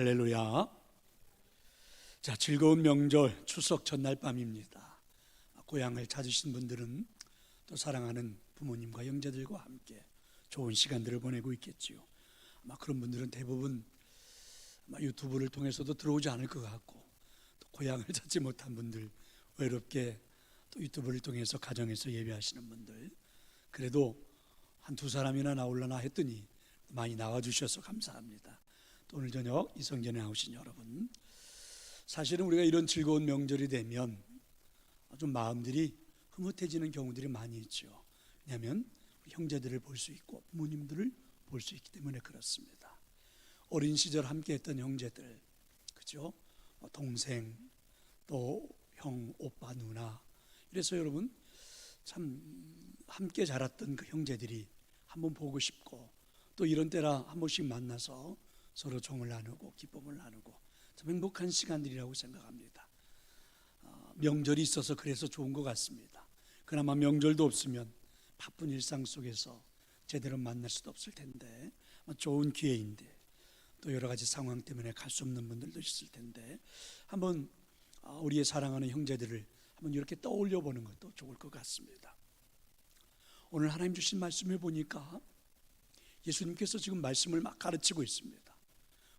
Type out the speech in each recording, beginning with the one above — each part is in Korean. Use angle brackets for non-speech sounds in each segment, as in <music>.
할렐루야. 자, 즐거운 명절 추석 전날 밤입니다. 고향을 찾으신 분들은 또 사랑하는 부모님과 형제들과 함께 좋은 시간들을 보내고 있겠지요. 아마 그런 분들은 대부분 아마 유튜브를 통해서도 들어오지 않을 것 같고 또 고향을 <laughs> 찾지 못한 분들 외롭게 또 유튜브를 통해서 가정에서 예배하시는 분들 그래도 한 두 사람이나 나올라나 했더니 많이 나와 주셔서 감사합니다. 또 오늘 저녁 이 성전에 나오신 여러분 사실은 우리가 이런 즐거운 명절이 되면 좀 마음들이 흐뭇해지는 경우들이 많이 있죠. 왜냐하면 형제들을 볼 수 있고 부모님들을 볼 수 있기 때문에 그렇습니다. 어린 시절 함께했던 형제들, 그죠? 뭐 동생, 또 형, 오빠, 누나. 이래서 여러분 참 함께 자랐던 그 형제들이 한번 보고 싶고 또 이런 때라 한 번씩 만나서 서로 정을 나누고 기쁨을 나누고 참 행복한 시간들이라고 생각합니다. 어, 명절이 있어서 그래서 좋은 것 같습니다. 그나마 명절도 없으면 바쁜 일상 속에서 제대로 만날 수도 없을 텐데 뭐 좋은 기회인데 또 여러 가지 상황 때문에 갈 수 없는 분들도 있을 텐데 한번 어, 우리의 사랑하는 형제들을 한번 이렇게 떠올려 보는 것도 좋을 것 같습니다. 오늘 하나님 주신 말씀을 보니까 예수님께서 지금 말씀을 막 가르치고 있습니다.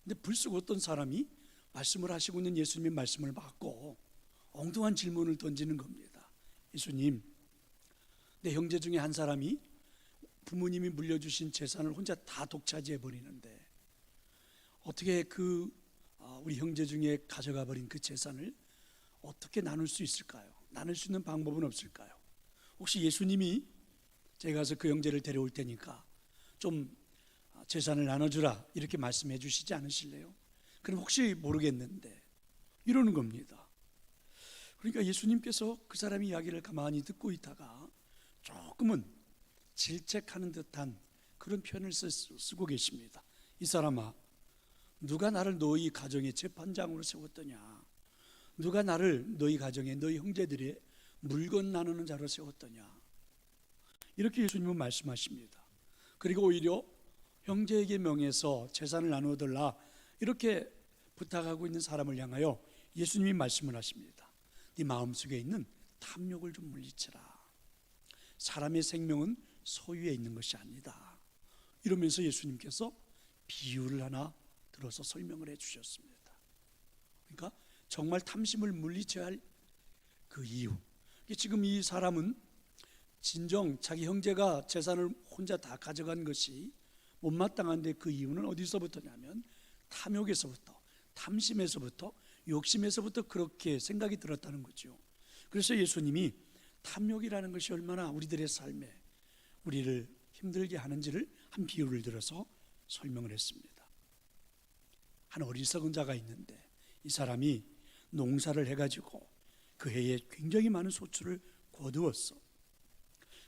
근데 불쑥 어떤 사람이 말씀을 하시고 있는 예수님의 말씀을 받고 엉뚱한 질문을 던지는 겁니다. 예수님, 내 형제 중에 한 사람이 부모님이 물려주신 재산을 혼자 다 독차지해 버리는데 어떻게 그 아, 우리 형제 중에 가져가 버린 그 재산을 어떻게 나눌 수 있을까요? 나눌 수 있는 방법은 없을까요? 혹시 예수님이 제가 가서 그 형제를 데려올 테니까 좀 재산을 나눠주라 이렇게 말씀해 주시지 않으실래요? 그럼 혹시 모르겠는데 이러는 겁니다. 그러니까 예수님께서 그 사람의 이야기를 가만히 듣고 있다가 조금은 질책하는 듯한 그런 표현을 쓰, 고 계십니다. 이 사람아, 누가 나를 너희 가정의 재판장으로 세웠더냐? 누가 나를 너희 가정에 너희 형제들의 물건 나누는 자로 세웠더냐? 이렇게 예수님은 말씀하십니다. 그리고 오히려 형제에게 명해서 재산을 나누어 달라 이렇게 부탁하고 있는 사람을 향하여 예수님이 말씀을 하십니다. 네 마음속에 있는 탐욕을 좀 물리쳐라. 사람의 생명은 소유에 있는 것이 아니다. 이러면서 예수님께서 비유를 하나 들어서 설명을 해 주셨습니다. 그러니까 정말 탐심을 물리쳐야 할 그 이유. 지금 이 사람은 진정 자기 형제가 재산을 혼자 다 가져간 것이 못마땅한데 그 이유는 어디서부터냐면 탐욕에서부터 탐심에서부터 욕심에서부터 그렇게 생각이 들었다는 거죠. 그래서 예수님이 탐욕이라는 것이 얼마나 우리들의 삶에 우리를 힘들게 하는지를 한 비유를 들어서 설명을 했습니다. 한 어리석은 자가 있는데 이 사람이 농사를 해가지고 그 해에 굉장히 많은 소출을 거두었어.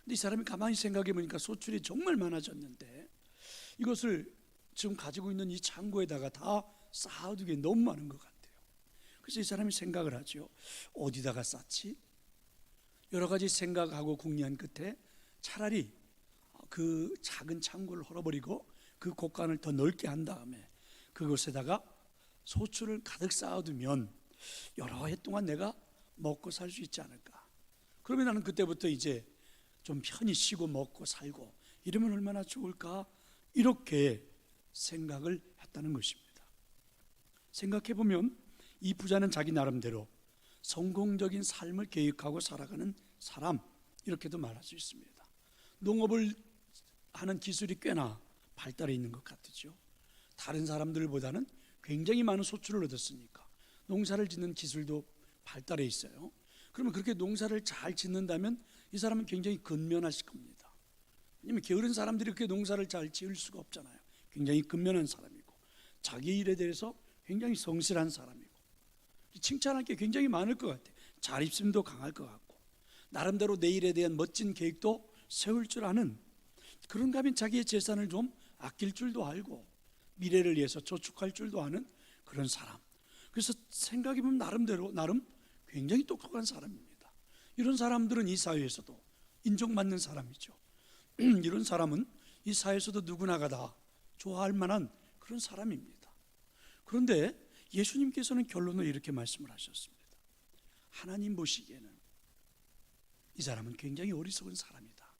근데 이 사람이 가만히 생각해 보니까 소출이 정말 많아졌는데 이것을 지금 가지고 있는 이 창고에다가 다 쌓아두기에 너무 많은 것 같아요. 그래서 이 사람이 생각을 하죠. 어디다가 쌓지? 여러 가지 생각하고 궁리한 끝에 차라리 그 작은 창고를 헐어버리고 그 곳간을 더 넓게 한 다음에 그곳에다가 소출을 가득 쌓아두면 여러 해 동안 내가 먹고 살 수 있지 않을까. 그러면 나는 그때부터 이제 좀 편히 쉬고 먹고 살고 이러면 얼마나 좋을까 이렇게 생각을 했다는 것입니다. 생각해 보면 이 부자는 자기 나름대로 성공적인 삶을 계획하고 살아가는 사람 이렇게도 말할 수 있습니다. 농업을 하는 기술이 꽤나 발달해 있는 것 같죠. 다른 사람들보다는 굉장히 많은 소출을 얻었으니까 농사를 짓는 기술도 발달해 있어요. 그러면 그렇게 농사를 잘 짓는다면 이 사람은 굉장히 근면하실 겁니다. 왜냐면 게으른 사람들이 그렇게 농사를 잘 지을 수가 없잖아요. 굉장히 근면한 사람이고 자기 일에 대해서 굉장히 성실한 사람이고 칭찬할 게 굉장히 많을 것 같아요. 자립심도 강할 것 같고 나름대로 내 일에 대한 멋진 계획도 세울 줄 아는 그런가 하면 자기의 재산을 좀 아낄 줄도 알고 미래를 위해서 저축할 줄도 아는 그런 사람. 그래서 생각해 보면 나름대로 나름 굉장히 똑똑한 사람입니다. 이런 사람들은 이 사회에서도 인정받는 사람이죠. <clears throat> 이런 사람은 이 사회에서도 누구나가 다 좋아할 만한 그런 사람입니다. 그런데 예수님께서는 결론을 이렇게 말씀을 하셨습니다. 하나님 보시기에는 이 사람은 굉장히 어리석은 사람이다.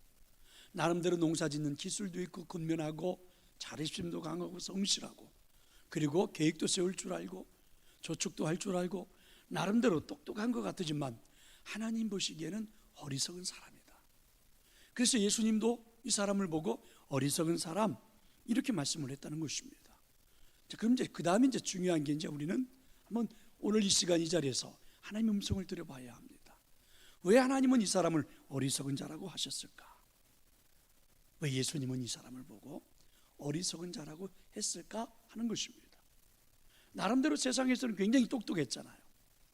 나름대로 농사 짓는 기술도 있고 근면하고 자립심도 강하고 성실하고 그리고 계획도 세울 줄 알고 저축도 할 줄 알고 나름대로 똑똑한 것 같지만 하나님 보시기에는 어리석은 사람이다. 그래서 예수님도 이 사람을 보고 어리석은 사람 이렇게 말씀을 했다는 것입니다. 자, 그럼 이제 그 다음에 이제 중요한 게 이제 우리는 한번 오늘 이 시간 이 자리에서 하나님의 음성을 들어봐야 합니다. 왜 하나님은 이 사람을 어리석은 자라고 하셨을까? 왜 예수님은 이 사람을 보고 어리석은 자라고 했을까 하는 것입니다. 나름대로 세상에서는 굉장히 똑똑했잖아요.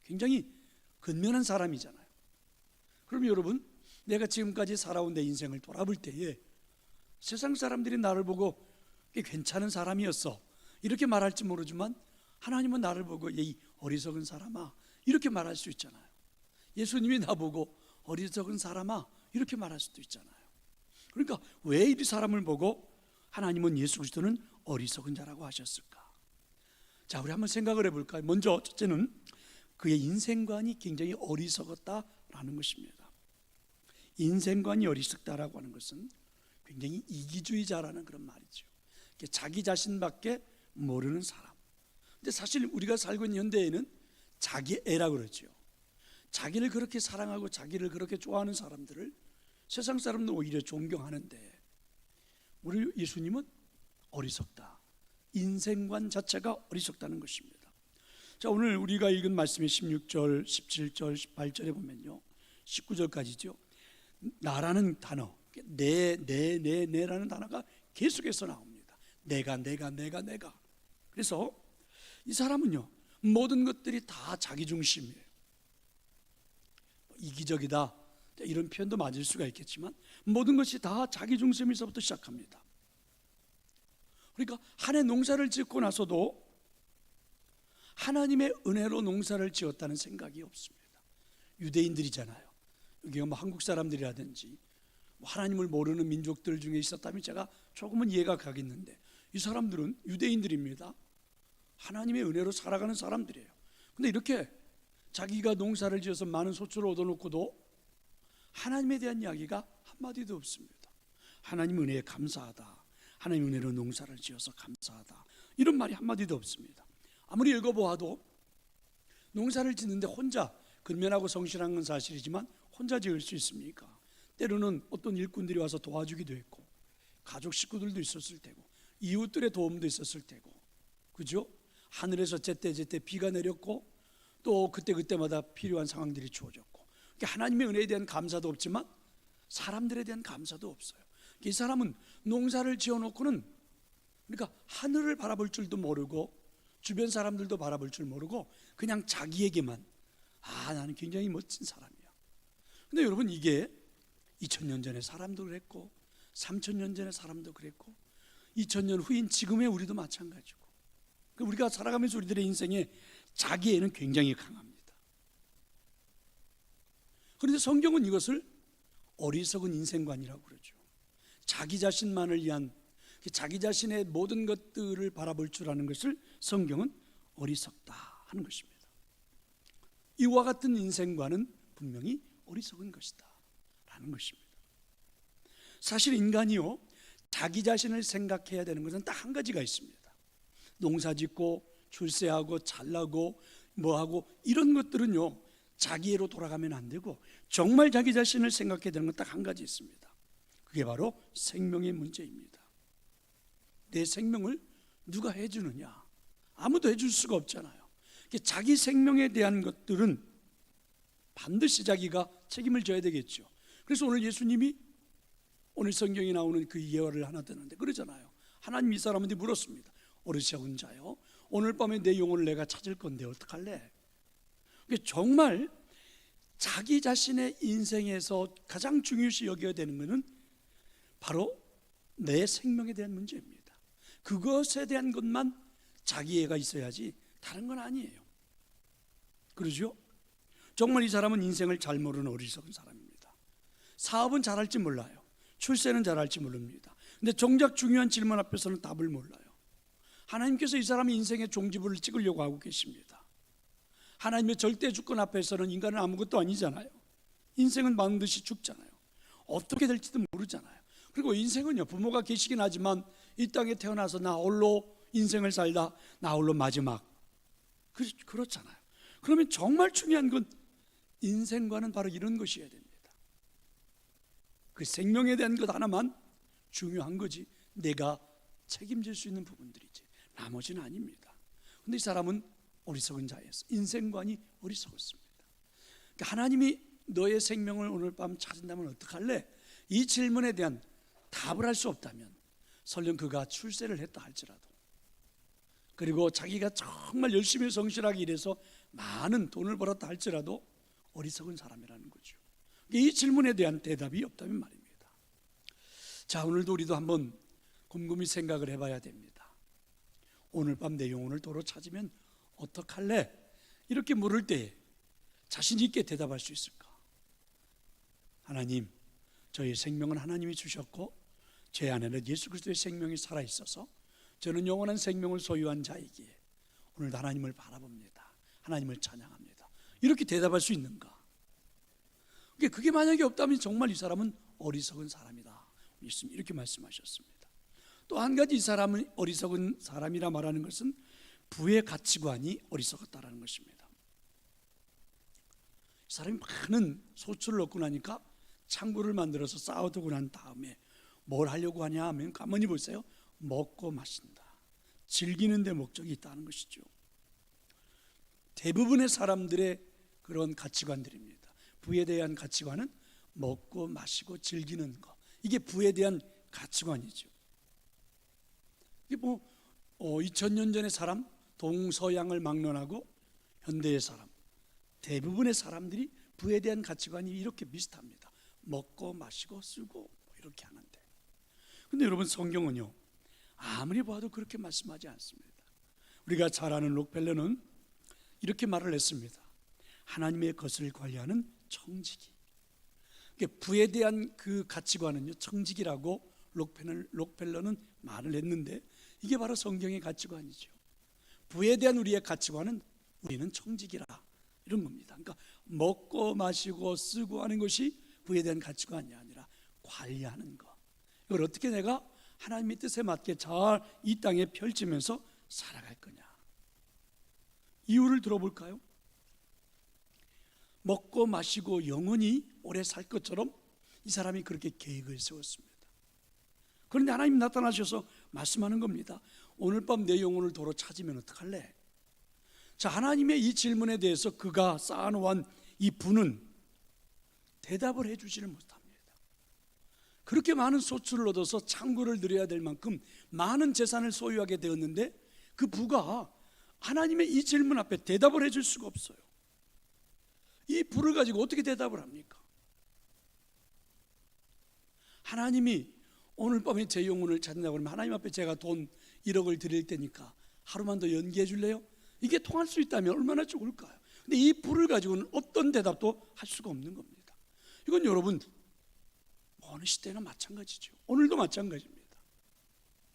굉장히 근면한 사람이잖아요. 그럼 여러분, 내가 지금까지 살아온 내 인생을 돌아볼 때에 세상 사람들이 나를 보고 꽤 괜찮은 사람이었어. 이렇게 말할지 모르지만 하나님은 나를 보고 이 어리석은 사람아 이렇게 말할 수 있잖아요. 예수님이 나보고 어리석은 사람아 이렇게 말할 수도 있잖아요. 그러니까 왜 이 사람을 보고 하나님은 예수 그리스도는 어리석은 자라고 하셨을까? 자, 우리 한번 생각을 해볼까요? 먼저 첫째는 그의 인생관이 굉장히 어리석었다라는 것입니다. 인생관이 어리석다라고 하는 것은 굉장히 이기주의자라는 그런 말이죠. 자기 자신밖에 모르는 사람. 근데 사실 우리가 살고 있는 현대에는 자기 애라 그러죠. 자기를 그렇게 사랑하고 자기를 그렇게 좋아하는 사람들을 세상 사람들은 오히려 존경하는데 우리 예수님은 어리석다. 인생관 자체가 어리석다는 것입니다. 자, 오늘 우리가 읽은 말씀이 16절, 17절, 18절에 보면요. 19절까지죠. 나라는 단어, 내, 내, 내, 내라는 단어가 계속해서 나옵니다. 내가, 내가, 내가, 내가. 그래서 이 사람은요, 모든 것들이 다 자기 중심이에요. 뭐 이기적이다. 이런 표현도 맞을 수가 있겠지만 모든 것이 다 자기 중심에서부터 시작합니다. 그러니까 한 해 농사를 짓고 나서도 하나님의 은혜로 농사를 지었다는 생각이 없습니다. 유대인들이잖아요. 여기가 뭐 한국 사람들이라든지 뭐 하나님을 모르는 민족들 중에 있었다면 제가 조금은 이해가 가겠는데 이 사람들은 유대인들입니다. 하나님의 은혜로 살아가는 사람들이에요. 근데 이렇게 자기가 농사를 지어서 많은 소출을 얻어놓고도 하나님에 대한 이야기가 한마디도 없습니다. 하나님 은혜에 감사하다. 하나님 은혜로 농사를 지어서 감사하다. 이런 말이 한마디도 없습니다. 아무리 읽어보아도 농사를 짓는데 혼자 근면하고 성실한 건 사실이지만 혼자 지을 수 있습니까? 때로는 어떤 일꾼들이 와서 도와주기도 했고 가족 식구들도 있었을 테고 이웃들의 도움도 있었을 테고 그죠? 하늘에서 제때 제때 비가 내렸고 또 그때 그때마다 필요한 상황들이 주어졌고 그러니까 하나님의 은혜에 대한 감사도 없지만 사람들에 대한 감사도 없어요. 이 사람은 농사를 지어놓고는 그러니까 하늘을 바라볼 줄도 모르고 주변 사람들도 바라볼 줄 모르고 그냥 자기에게만 아 나는 굉장히 멋진 사람이야. 근데 여러분 이게 2000년 전에 사람도 그랬고 3000년 전에 사람도 그랬고 2000년 후인 지금의 우리도 마찬가지고 그 우리가 살아가면서 우리들의 인생에 자기애는 굉장히 강합니다. 그런데 성경은 이것을 어리석은 인생관이라고 그러죠. 자기 자신만을 위한 자기 자신의 모든 것들을 바라볼 줄 아는 것을 성경은 어리석다 하는 것입니다. 이와 같은 인생관은 분명히 어리석은 것이다 라는 것입니다. 사실 인간이요 자기 자신을 생각해야 되는 것은 딱 한 가지가 있습니다. 농사 짓고 출세하고 잘나고 뭐하고 이런 것들은요 자기애로 돌아가면 안 되고 정말 자기 자신을 생각해야 되는 건 딱 한 가지 있습니다. 그게 바로 생명의 문제입니다. 내 생명을 누가 해주느냐? 아무도 해줄 수가 없잖아요. 자기 생명에 대한 것들은 반드시 자기가 책임을 져야 되겠죠. 그래서 오늘 예수님이 오늘 성경에 나오는 그 예화를 하나 듣는데 그러잖아요. 하나님 이 사람한테 물었습니다. 어르신 자요. 오늘 밤에 내 영혼을 내가 찾을 건데 어떡할래? 정말 자기 자신의 인생에서 가장 중요시 여겨야 되는 것은 바로 내 생명에 대한 문제입니다. 그것에 대한 것만 자기애가 있어야지 다른 건 아니에요. 그러죠? 정말 이 사람은 인생을 잘 모르는 어리석은 사람입니다. 사업은 잘할지 몰라요. 출세는 잘할지 모릅니다. 근데 정작 중요한 질문 앞에서는 답을 몰라요. 하나님께서 이 사람의 인생의 종지부를 찍으려고 하고 계십니다. 하나님의 절대 주권 앞에서는 인간은 아무것도 아니잖아요. 인생은 반드시 죽잖아요. 어떻게 될지도 모르잖아요. 그리고 인생은요, 부모가 계시긴 하지만 이 땅에 태어나서 나 홀로 인생을 살다 나 홀로 마지막. 그, 그렇잖아요. 그러면 정말 중요한 건 인생과는 바로 이런 것이어야 됩니다. 그 생명에 대한 것 하나만 중요한 거지. 내가 책임질 수 있는 부분들이지. 나머지는 아닙니다. 근데 이 사람은 어리석은 자였어. 인생관이 어리석었습니다. 그러니까 하나님이 너의 생명을 오늘 밤 찾은다면 어떡할래? 이 질문에 대한 답을 할 수 없다면 설령 그가 출세를 했다 할지라도 그리고 자기가 정말 열심히 성실하게 일해서 많은 돈을 벌었다 할지라도 어리석은 사람이라는 거죠. 이 질문에 대한 대답이 없다면 말입니다. 자, 오늘도 우리도 한번 곰곰이 생각을 해봐야 됩니다. 오늘 밤 내 영혼을 도로 찾으면 어떡할래? 이렇게 물을 때 자신 있게 대답할 수 있을까? 하나님, 저의 생명은 하나님이 주셨고 제 안에는 예수 그리스도의 생명이 살아 있어서 저는 영원한 생명을 소유한 자이기에 오늘도 하나님을 바라봅니다. 하나님을 찬양합니다. 이렇게 대답할 수 있는가? 그게 만약에 없다면 정말 이 사람은 어리석은 사람이다. 이렇게 말씀하셨습니다. 또 한 가지 이 사람은 어리석은 사람이라 말하는 것은 부의 가치관이 어리석었다라는 것입니다. 이 사람이 많은 소출을 얻고 나니까 창고를 만들어서 쌓아두고 난 다음에 뭘 하려고 하냐 하면 가만히 보세요. 먹고 마신다. 즐기는 데 목적이 있다는 것이죠. 대부분의 사람들의 그런 가치관들입니다. 부에 대한 가치관은 먹고 마시고 즐기는 것. 이게 부에 대한 가치관이죠. 이게 뭐 어, 2000년 전의 사람, 동서양을 막론하고 현대의 사람, 대부분의 사람들이 부에 대한 가치관이 이렇게 비슷합니다. 먹고 마시고 쓰고 뭐 이렇게 하는데. 근데 여러분 성경은요. 아무리 봐도 그렇게 말씀하지 않습니다. 우리가 잘 아는 록펠러는 이렇게 말을 했습니다. 하나님의 것을 관리하는 청지기. 그러니까 부에 대한 그 가치관은요, 청지기라고 록펠러 는 말을 했는데 이게 바로 성경의 가치관이죠. 부에 대한 우리의 가치관은 우리는 청지기라 이런 겁니다. 그러니까 먹고 마시고 쓰고 하는 것이 부에 대한 가치관이 아니라 관리하는 것. 이걸 어떻게 내가 하나님의 뜻에 맞게 잘 이 땅에 펼치면서 살아갈 거냐. 이유를 들어볼까요? 먹고 마시고 영원히 오래 살 것처럼 이 사람이 그렇게 계획을 세웠습니다. 그런데 하나님 나타나셔서 말씀하는 겁니다. 오늘 밤 내 영혼을 도로 찾으면 어떡할래? 자, 하나님의 이 질문에 대해서 그가 쌓아놓은 이 분은 대답을 해주지를 못합니다. 그렇게 많은 소출을 얻어서 창고를 들여야 될 만큼 많은 재산을 소유하게 되었는데 그 부가 하나님의 이 질문 앞에 대답을 해줄 수가 없어요. 이 부를 가지고 어떻게 대답을 합니까? 하나님이 오늘 밤에 제 영혼을 찾는다고 그러면 하나님 앞에 제가 돈 1억을 드릴 테니까 하루만 더 연기해 줄래요? 이게 통할 수 있다면 얼마나 좋을까요? 근데 이 불을 가지고는 어떤 대답도 할 수가 없는 겁니다. 이건 여러분 어느 시대나 마찬가지죠. 오늘도 마찬가지입니다.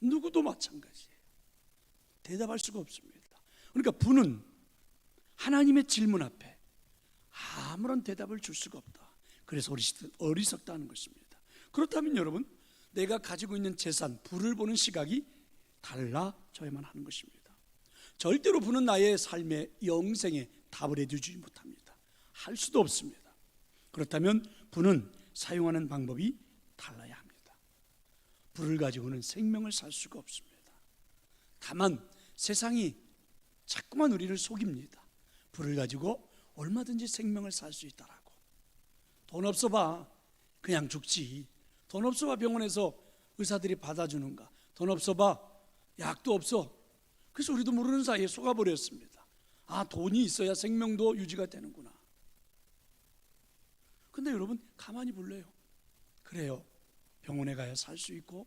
누구도 마찬가지예요. 대답할 수가 없습니다. 그러니까 부는 하나님의 질문 앞에 아무런 대답을 줄 수가 없다. 그래서 어리석다는 것입니다. 그렇다면 여러분, 내가 가지고 있는 재산, 부를 보는 시각이 달라져야만 하는 것입니다. 절대로 부는 나의 삶의 영생에 답을 해주지 못합니다. 할 수도 없습니다. 그렇다면 부는 사용하는 방법이 달라야 합니다. 불을 가지고는 생명을 살 수가 없습니다. 다만 세상이 자꾸만 우리를 속입니다. 불을 가지고 얼마든지 생명을 살 수 있다라고. 돈 없어 봐. 그냥 죽지. 돈 없어 봐 병원에서 의사들이 받아주는가. 돈 없어 봐. 약도 없어. 그래서 우리도 모르는 사이에 속아버렸습니다. 아, 돈이 있어야 생명도 유지가 되는구나. 근데 여러분, 가만히 볼래요. 그래요. 병원에 가야 살 수 있고,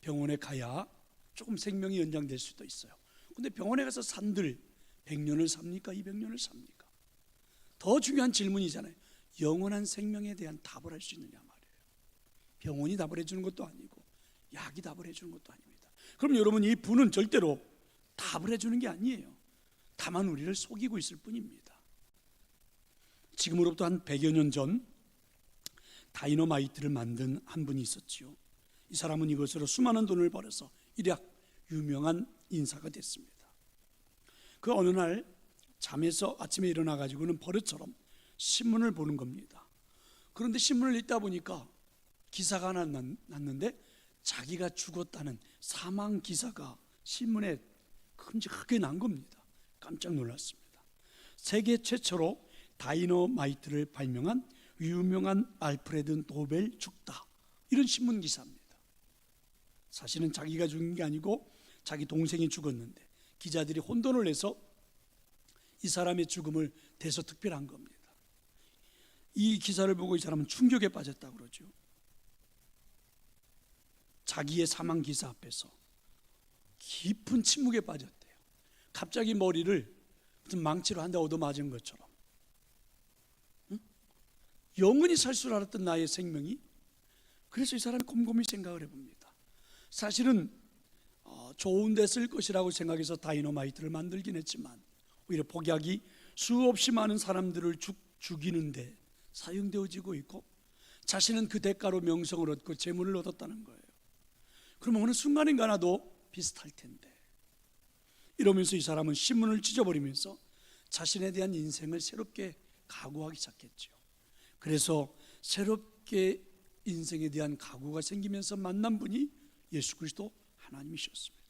병원에 가야 조금 생명이 연장될 수도 있어요. 근데 병원에 가서 산들 100년을 삽니까? 200년을 삽니까? 더 중요한 질문이잖아요. 영원한 생명에 대한 답을 할 수 있느냐 말이에요. 병원이 답을 해주는 것도 아니고, 약이 답을 해주는 것도 아닙니다. 그럼 여러분, 이 부는 절대로 답을 해주는 게 아니에요. 다만 우리를 속이고 있을 뿐입니다. 지금으로부터 한 100여 년 전 다이너마이트를 만든 한 분이 있었지요. 이 사람은 이것으로 수많은 돈을 벌어서 일약 유명한 인사가 됐습니다. 그 어느 날 잠에서 아침에 일어나 가지고는 버릇처럼 신문을 보는 겁니다. 그런데 신문을 읽다 보니까 기사가 하나 났- 났는데 자기가 죽었다는 사망 기사가 신문에 큼직하게 난 겁니다. 깜짝 놀랐습니다. 세계 최초로 다이너마이트를 발명한 유명한 알프레드 노벨 죽다 이런 신문 기사입니다. 사실은 자기가 죽은 게 아니고 자기 동생이 죽었는데 기자들이 혼돈을 내서 이 사람의 죽음을 대서특별한 겁니다. 이 기사를 보고 이 사람은 충격에 빠졌다고 그러죠. 자기의 사망 기사 앞에서 깊은 침묵에 빠졌대요. 갑자기 머리를 무슨 망치로 한 대 얻어맞은 것처럼 응? 영원히 살 줄 알았던 나의 생명이 그래서 이 사람이 곰곰이 생각을 해봅니다. 사실은 어, 좋은 데 쓸 것이라고 생각해서 다이너마이트를 만들긴 했지만 오히려 폭약이 수없이 많은 사람들을 죽, 죽이는데 사용되어지고 있고 자신은 그 대가로 명성을 얻고 재물을 얻었다는 거예요. 그럼 어느 순간인가 나도 비슷할 텐데 이러면서 이 사람은 신문을 찢어버리면서 자신에 대한 인생을 새롭게 각오하기 시작했죠. 그래서 새롭게 인생에 대한 각오가 생기면서 만난 분이 예수 그리스도 하나님이셨습니다.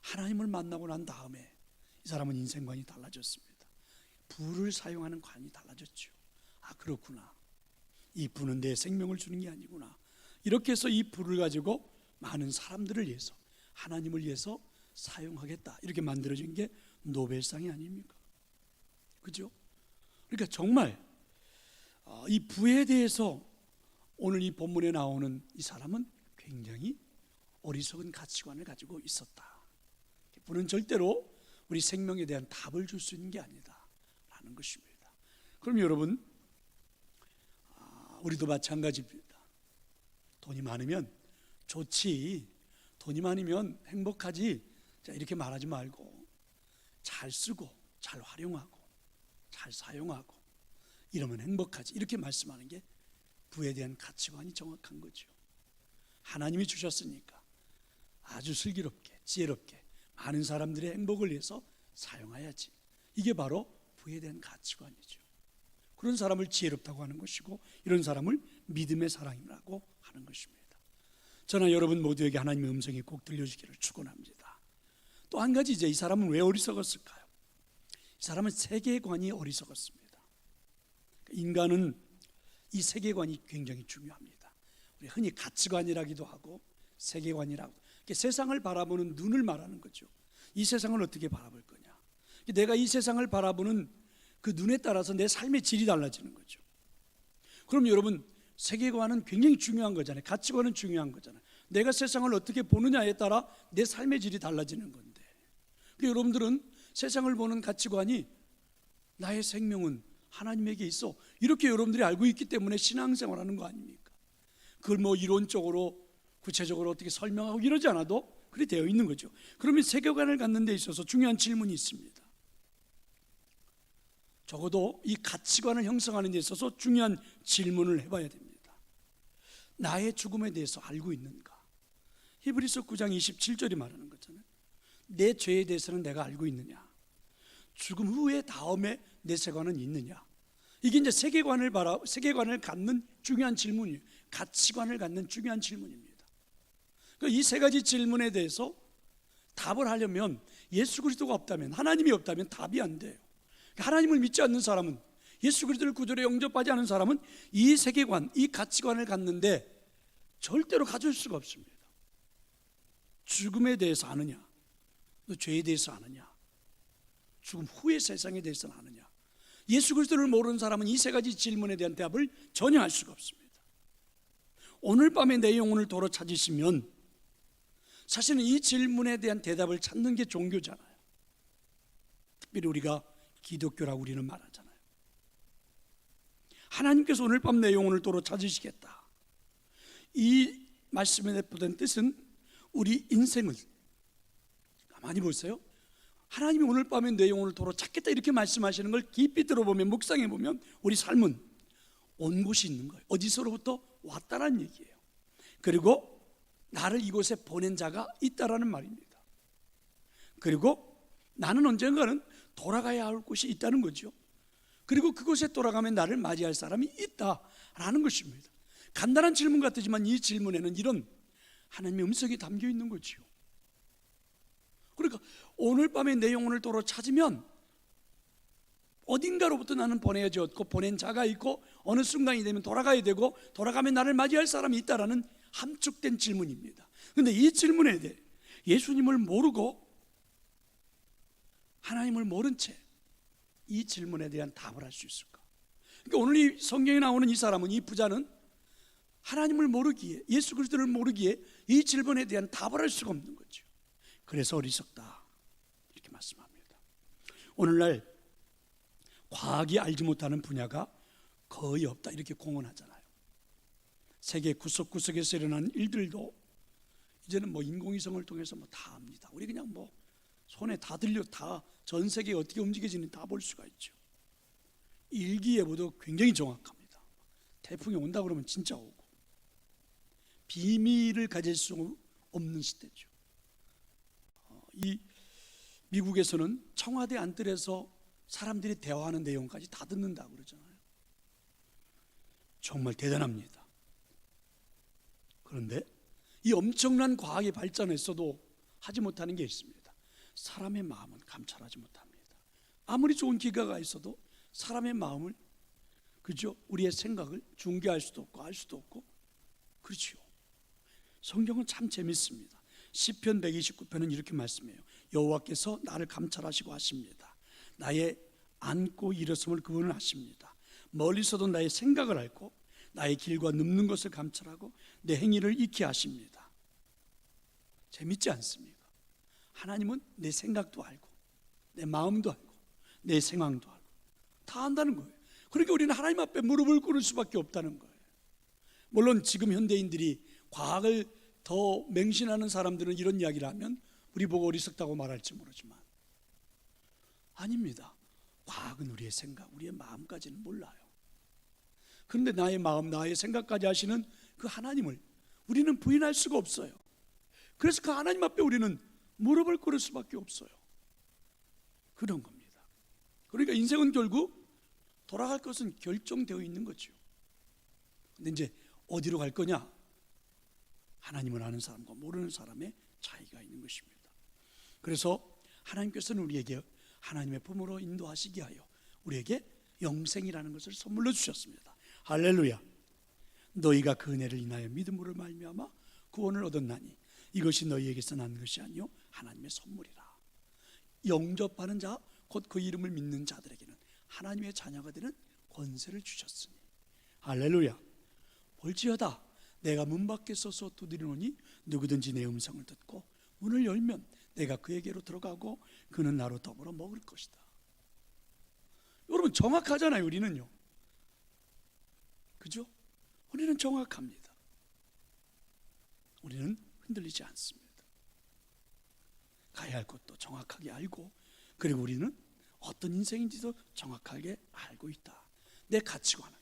하나님을 만나고 난 다음에 이 사람은 인생관이 달라졌습니다. 불을 사용하는 관이 달라졌죠. 아 그렇구나. 이 불은 내 생명을 주는 게 아니구나. 이렇게 해서 이 불을 가지고 많은 사람들을 위해서 하나님을 위해서 사용하겠다. 이렇게 만들어진 게 노벨상이 아닙니까? 그죠? 그러니까 정말 어, 이 부에 대해서 오늘 이 본문에 나오는 이 사람은 굉장히 어리석은 가치관을 가지고 있었다. 부는 절대로 우리 생명에 대한 답을 줄 수 있는 게 아니다라는 것입니다. 그럼 여러분, 아, 우리도 마찬가지입니다. 돈이 많으면 좋지, 돈이 많으면 행복하지. 자 이렇게 말하지 말고 잘 쓰고 잘 활용하고 잘 사용하고 이러면 행복하지. 이렇게 말씀하는 게 부에 대한 가치관이 정확한 거죠. 하나님이 주셨으니까 아주 슬기롭게 지혜롭게 많은 사람들의 행복을 위해서 사용해야지. 이게 바로 부에 대한 가치관이죠. 그런 사람을 지혜롭다고 하는 것이고 이런 사람을 믿음의 사랑이라고 하는 것입니다. 저는 여러분 모두에게 하나님의 음성이 꼭 들려주기를 축원합니다. 또 한 가지 이제 이 사람은 왜 어리석었을까요? 이 사람은 세계관이 어리석었습니다. 인간은 이 세계관이 굉장히 중요합니다. 우리 흔히 가치관이라기도 하고 세계관이라고 세상을 바라보는 눈을 말하는 거죠. 이 세상을 어떻게 바라볼 거냐? 내가 이 세상을 바라보는 그 눈에 따라서 내 삶의 질이 달라지는 거죠. 그럼 여러분 세계관은 굉장히 중요한 거잖아요. 가치관은 중요한 거잖아요. 내가 세상을 어떻게 보느냐에 따라 내 삶의 질이 달라지는 건데. 그 여러분들은 세상을 보는 가치관이 나의 생명은 하나님에게 있어. 이렇게 여러분들이 알고 있기 때문에 신앙생활 하는 거 아닙니까? 그걸 뭐 이론적으로 구체적으로 어떻게 설명하고 이러지 않아도 그래 되어 있는 거죠. 그러면 세계관을 갖는 데 있어서 중요한 질문이 있습니다. 적어도 이 가치관을 형성하는 데 있어서 중요한 질문을 해봐야 됩니다. 나의 죽음에 대해서 알고 있는가? 히브리서 9장 27절이 말하는 거잖아요. 내 죄에 대해서는 내가 알고 있느냐? 죽음 후에 다음에 내 세관은 있느냐? 이게 이제 세계관을 바라 세계관을 갖는 중요한 질문이에요. 가치관을 갖는 중요한 질문입니다. 그러니까 이세 가지 질문에 대해서 답을 하려면 예수 그리스도가 없다면 하나님이 없다면 답이 안 돼요. 그러니까 하나님을 믿지 않는 사람은 예수 그리스도를 구조로 영접하지 않은 사람은 이 세계관, 이 가치관을 갖는데 절대로 가질 수가 없습니다. 죽음에 대해서 아느냐? 너 죄에 대해서 아느냐? 죽음 후의 세상에 대해서는 아느냐? 예수 그리스도를 모르는 사람은 이 세 가지 질문에 대한 대답을 전혀 할 수가 없습니다. 오늘 밤에 내 영혼을 도로 찾으시면 사실은 이 질문에 대한 대답을 찾는 게 종교잖아요. 특별히 우리가 기독교라고 우리는 말하잖아요. 하나님께서 오늘 밤 내 영혼을 도로 찾으시겠다. 이 말씀에 내포된 뜻은 우리 인생을 가만히 보세요. 하나님이 오늘 밤에 내 영혼을 도로 찾겠다 이렇게 말씀하시는 걸 깊이 들어보면 묵상해 보면 우리 삶은 온 곳이 있는 거예요. 어디서로부터 왔다라는 얘기예요. 그리고 나를 이곳에 보낸 자가 있다라는 말입니다. 그리고 나는 언젠가는 돌아가야 할 곳이 있다는 거죠. 그리고 그곳에 돌아가면 나를 맞이할 사람이 있다라는 것입니다. 간단한 질문 같지만 이 질문에는 이런 하나님의 음성이 담겨 있는 거지요. 그러니까 오늘 밤에 내 영혼을 도로 찾으면 어딘가로부터 나는 보내졌고 보낸 자가 있고 어느 순간이 되면 돌아가야 되고 돌아가면 나를 맞이할 사람이 있다라는 함축된 질문입니다. 근데 이 질문에 대해 예수님을 모르고 하나님을 모른 채 이 질문에 대한 답을 할 수 있을까? 그러니까 오늘 이 성경에 나오는 이 사람은 이 부자는 하나님을 모르기에 예수 그리스도를 모르기에 이 질문에 대한 답을 할 수가 없는 거죠. 그래서 어리석다 이렇게 말씀합니다. 오늘날 과학이 알지 못하는 분야가 거의 없다 이렇게 공언하잖아요. 세계 구석구석에서 일어나는 일들도 이제는 뭐 인공위성을 통해서 뭐 다 압니다. 우리 그냥 뭐 손에 다 들려 다 전 세계 어떻게 움직여지는지 다 볼 수가 있죠. 일기예보도 굉장히 정확합니다. 태풍이 온다 그러면 진짜 오고 비밀을 가질 수 없는 시대죠. 어, 이 미국에서는 청와대 안뜰에서 사람들이 대화하는 내용까지 다 듣는다 그러잖아요. 정말 대단합니다. 그런데 이 엄청난 과학이 발전했어도 하지 못하는 게 있습니다. 사람의 마음은 감찰하지 못합니다. 아무리 좋은 기가가 있어도 사람의 마음을 그죠? 우리의 생각을 중개할 수도 없고 알 수도 없고 그렇지요. 성경은 참 재밌습니다. 시편 129편은 이렇게 말씀해요. 여호와께서 나를 감찰하시고 하십니다. 나의 앉고 일어섬을 그분은 하십니다. 멀리서도 나의 생각을 알고 나의 길과 눕는 것을 감찰하고 내 행위를 익히 하십니다. 재밌지 않습니까? 하나님은 내 생각도 알고 내 마음도 알고 내 생각도 알고 다 안다는 거예요. 그러니까 우리는 하나님 앞에 무릎을 꿇을 수밖에 없다는 거예요. 물론 지금 현대인들이 과학을 더 맹신하는 사람들은 이런 이야기를 하면 우리 보고 어리석다고 말할지 모르지만 아닙니다. 과학은 우리의 생각, 우리의 마음까지는 몰라요. 그런데 나의 마음, 나의 생각까지 하시는 그 하나님을 우리는 부인할 수가 없어요. 그래서 그 하나님 앞에 우리는 무릎을 꿇을 수밖에 없어요. 그런 겁니다. 그러니까 인생은 결국 돌아갈 것은 결정되어 있는 거죠. 근데 이제 어디로 갈 거냐? 하나님을 아는 사람과 모르는 사람의 차이가 있는 것입니다. 그래서 하나님께서는 우리에게 하나님의 품으로 인도하시기 하여 우리에게 영생이라는 것을 선물로 주셨습니다. 할렐루야. 너희가 그 은혜를 인하여 믿음으로 말미암아 구원을 얻었나니 이것이 너희에게서 난 것이 아니요 하나님의 선물이라. 영접하는 자, 곧 그 이름을 믿는 자들에게는 하나님의 자녀가 되는 권세를 주셨으니. 할렐루야. 볼지어다 내가 문 밖에 서서 두드리노니 누구든지 내 음성을 듣고 문을 열면 내가 그에게로 들어가고 그는 나로 더불어 먹을 것이다. 여러분 정확하잖아요, 우리는요. 그죠? 우리는 정확합니다. 우리는 흔들리지 않습니다. 가야 할 곳도 정확하게 알고 그리고 우리는 어떤 인생인지도 정확하게 알고 있다. 내 가치관을.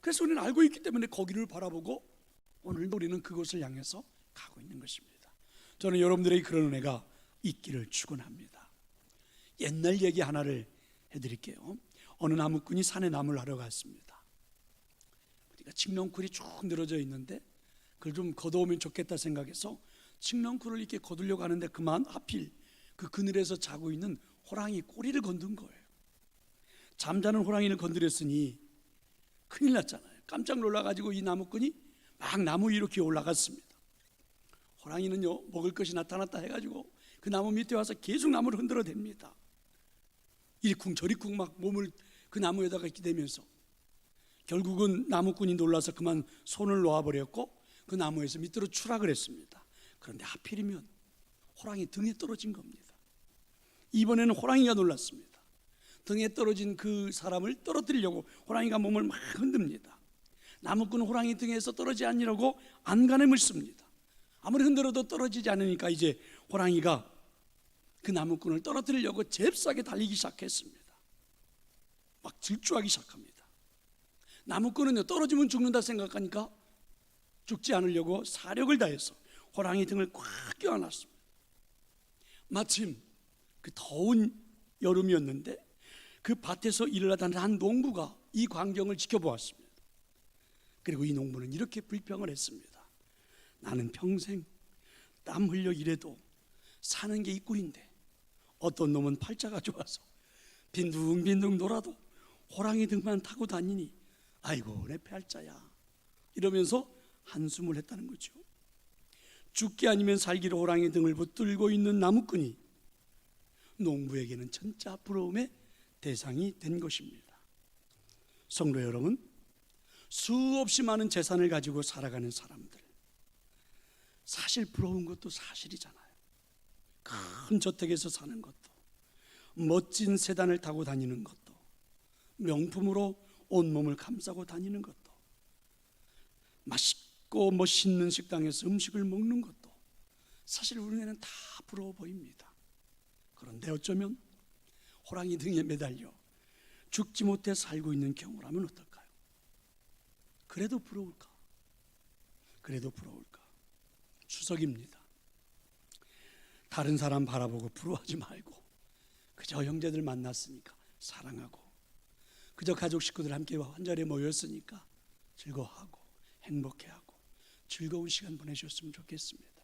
그래서 우리는 알고 있기 때문에 거기를 바라보고 오늘도 우리는 그곳을 향해서 가고 있는 것입니다. 저는 여러분들의 그런 은혜가 있기를 축원합니다. 옛날 얘기 하나를 해드릴게요. 어느 나무꾼이 산에 나무를 하러 갔습니다. 그러니까 칡렁쿨이 쭉 늘어져 있는데 그걸 좀 걷어오면 좋겠다 생각해서 칡렁쿨을 이렇게 거두려고 하는데 그만 하필 그 그늘에서 자고 있는 호랑이 꼬리를 건든 거예요. 잠자는 호랑이를 건드렸으니 큰일 났잖아요. 깜짝 놀라가지고 이 나무꾼이 막 나무 위로 기어 올라갔습니다. 호랑이는요 먹을 것이 나타났다 해가지고 그 나무 밑에 와서 계속 나무를 흔들어 댑니다. 이리쿵 저리쿵 막 몸을 그 나무에다가 기대면서 결국은 나무꾼이 놀라서 그만 손을 놓아버렸고 그 나무에서 밑으로 추락을 했습니다. 그런데 하필이면 호랑이 등에 떨어진 겁니다. 이번에는 호랑이가 놀랐습니다. 등에 떨어진 그 사람을 떨어뜨리려고 호랑이가 몸을 막 흔듭니다. 나무꾼은 호랑이 등에서 떨어지지 않으려고 안간힘을 씁니다. 아무리 흔들어도 떨어지지 않으니까 이제 호랑이가 그 나무꾼을 떨어뜨리려고 잽싸게 달리기 시작했습니다. 막 질주하기 시작합니다. 나무꾼은요 떨어지면 죽는다 생각하니까 죽지 않으려고 사력을 다해서 호랑이 등을 꽉 껴안았습니다. 마침 그 더운 여름이었는데 그 밭에서 일을 하던 한 농부가 이 광경을 지켜보았습니다. 그리고 이 농부는 이렇게 불평을 했습니다. 나는 평생 땀 흘려 일해도 사는 게 이 꼴인데 어떤 놈은 팔자가 좋아서 빈둥빈둥 놀아도 호랑이 등만 타고 다니니 아이고 내 팔자야 이러면서 한숨을 했다는 거죠. 죽기 아니면 살기로 호랑이 등을 붙들고 있는 나무꾼이 농부에게는 진짜 부러움의 대상이 된 것입니다. 성도 여러분, 수없이 많은 재산을 가지고 살아가는 사람들. 사실 부러운 것도 사실이잖아요. 큰 저택에서 사는 것도, 멋진 세단을 타고 다니는 것도, 명품으로 온몸을 감싸고 다니는 것도, 맛있고 멋있는 식당에서 음식을 먹는 것도, 사실 우리에게는 다 부러워 보입니다. 그런데 어쩌면 호랑이 등에 매달려 죽지 못해 살고 있는 경우라면 어떨까요? 그래도 부러울까? 그래도 부러울까? 추석입니다. 다른 사람 바라보고 부러워하지 말고 그저 형제들 만났으니까 사랑하고 그저 가족 식구들 함께 한 자리에 모였으니까 즐거워하고 행복해하고 즐거운 시간 보내셨으면 좋겠습니다.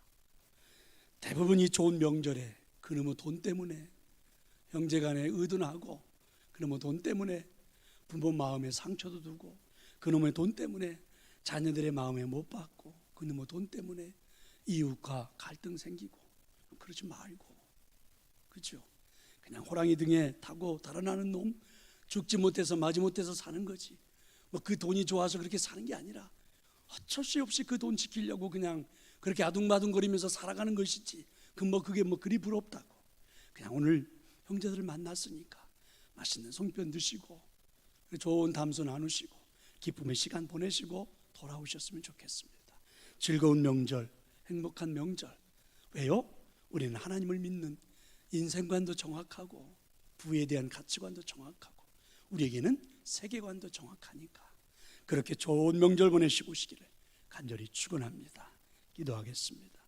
대부분 이 좋은 명절에 그놈의 돈 때문에 형제간에 의존하고 그놈의 돈 때문에 부모 마음에 상처도 두고 그놈의 돈 때문에 자녀들의 마음에 못 받고 그놈의 돈 때문에 이웃과 갈등 생기고 그러지 말고 그죠? 그냥 호랑이 등에 타고 달아나는 놈 죽지 못해서 마지 못해서 사는 거지 뭐 그 돈이 좋아서 그렇게 사는 게 아니라 어쩔 수 없이 그 돈 지키려고 그냥 그렇게 아둥바둥거리면서 살아가는 것이지 그 뭐 그게 뭐 그리 부럽다고 그냥 오늘 형제들을 만났으니까 맛있는 송편 드시고 좋은 담소 나누시고 기쁨의 시간 보내시고 돌아오셨으면 좋겠습니다. 즐거운 명절, 행복한 명절. 왜요? 우리는 하나님을 믿는 인생관도 정확하고 부에 대한 가치관도 정확하고 우리에게는 세계관도 정확하니까 그렇게 좋은 명절 보내시고 오시기를 간절히 축원합니다. 기도하겠습니다.